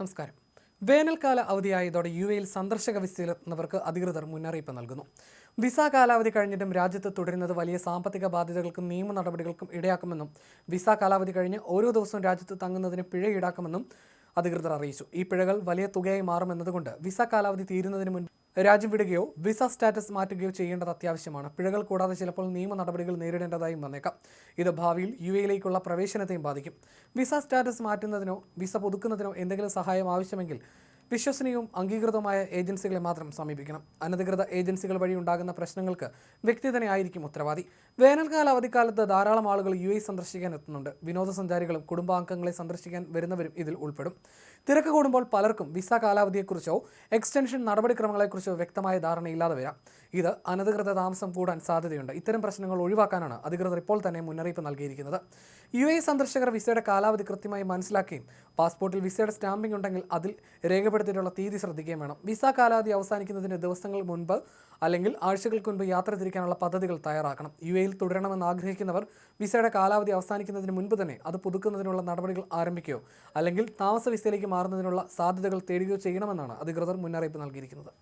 നമസ്കാരം. വേനൽക്കാല അവധിയായതോടെ യു എയിൽ സന്ദർശക വിസയിലെത്തുന്നവർക്ക് അധികൃതർ മുന്നറിയിപ്പ് നൽകുന്നു. വിസ കാലാവധി കഴിഞ്ഞിട്ടും രാജ്യത്ത് തുടരുന്നത് വലിയ സാമ്പത്തിക ബാധ്യതകൾക്കും നിയമ നടപടികൾക്കും ഇടയാക്കുമെന്നും വിസ കാലാവധി കഴിഞ്ഞ് ഓരോ ദിവസവും രാജ്യത്ത് തങ്ങുന്നതിന് പിഴ ഈടാക്കുമെന്നും അധികൃതർ അറിയിച്ചു. ഈ പിഴകൾ വലിയ തുകയായി മാറുമെന്നതുകൊണ്ട് വിസ കാലാവധി തീരുന്നതിന് മുൻപ് രാജ്യം വിടുകയോ വിസ സ്റ്റാറ്റസ് മാറ്റുകയോ ചെയ്യേണ്ടത് അത്യാവശ്യമാണ്. പിഴകൾ കൂടാതെ ചിലപ്പോൾ നിയമ നടപടികൾ നേരിടേണ്ടതായും വന്നേക്കാം. ഇത് ഭാവിയിൽ യു എയിലേക്കുള്ള പ്രവേശനത്തെയും ബാധിക്കും. വിസ സ്റ്റാറ്റസ് മാറ്റുന്നതിനോ വിസ പുതുക്കുന്നതിനോ എന്തെങ്കിലും സഹായം ആവശ്യമെങ്കിൽ വിശ്വസനീയവും അംഗീകൃതമായ ഏജൻസികളെ മാത്രം സമീപിക്കണം. അനധികൃത ഏജൻസികൾ വഴി ഉണ്ടാകുന്ന പ്രശ്നങ്ങൾക്ക് വ്യക്തി തന്നെ ആയിരിക്കും ഉത്തരവാദി. വേനൽക്കാല അവധിക്കാലത്ത് ധാരാളം ആളുകൾ യു എ സന്ദർശിക്കാൻ എത്തുന്നുണ്ട്. വിനോദസഞ്ചാരികളും കുടുംബാംഗങ്ങളെ സന്ദർശിക്കാൻ വരുന്നവരും ഇതിൽ ഉൾപ്പെടും. തിരക്ക് കൂടുമ്പോൾ പലർക്കും വിസ കാലാവധിയെക്കുറിച്ചോ എക്സ്റ്റൻഷൻ നടപടിക്രമങ്ങളെക്കുറിച്ചോ വ്യക്തമായ ധാരണയില്ലാതെ വരാം. ഇത് അനധികൃത താമസം കൂടാൻ സാധ്യതയുണ്ട്. ഇത്തരം പ്രശ്നങ്ങൾ ഒഴിവാക്കാനാണ് അധികൃതർ ഇപ്പോൾ തന്നെ മുന്നറിയിപ്പ് നൽകിയിരിക്കുന്നത്. യു എ സന്ദർശകർ വിസയുടെ കാലാവധി കൃത്യമായി മനസ്സിലാക്കുകയും പാസ്പോർട്ടിൽ വിസയുടെ സ്റ്റാമ്പിംഗ് ഉണ്ടെങ്കിൽ അതിൽ രേഖപ്പെടുത്തിയിട്ടുള്ള തീയതി ശ്രദ്ധിക്കുകയും വേണം. വിസ കാലാവധി അവസാനിക്കുന്നതിന് ദിവസങ്ങൾ മുൻപ് അല്ലെങ്കിൽ ആഴ്ചകൾക്ക് മുൻപ് യാത്ര തിരിക്കാനുള്ള പദ്ധതികൾ തയ്യാറാക്കണം. യു എയിൽ തുടരണമെന്ന് ആഗ്രഹിക്കുന്നവർ വിസയുടെ കാലാവധി അവസാനിക്കുന്നതിന് മുൻപ് തന്നെ അത് പുതുക്കുന്നതിനുള്ള നടപടികൾ ആരംഭിക്കുകയോ അല്ലെങ്കിൽ താമസ വിസയിലേക്ക് മാറുന്നതിനുള്ള സാധ്യതകൾ തേടുകയോ ചെയ്യണമെന്നാണ് അധികൃതർ മുന്നറിയിപ്പ് നൽകിയിരിക്കുന്നത്.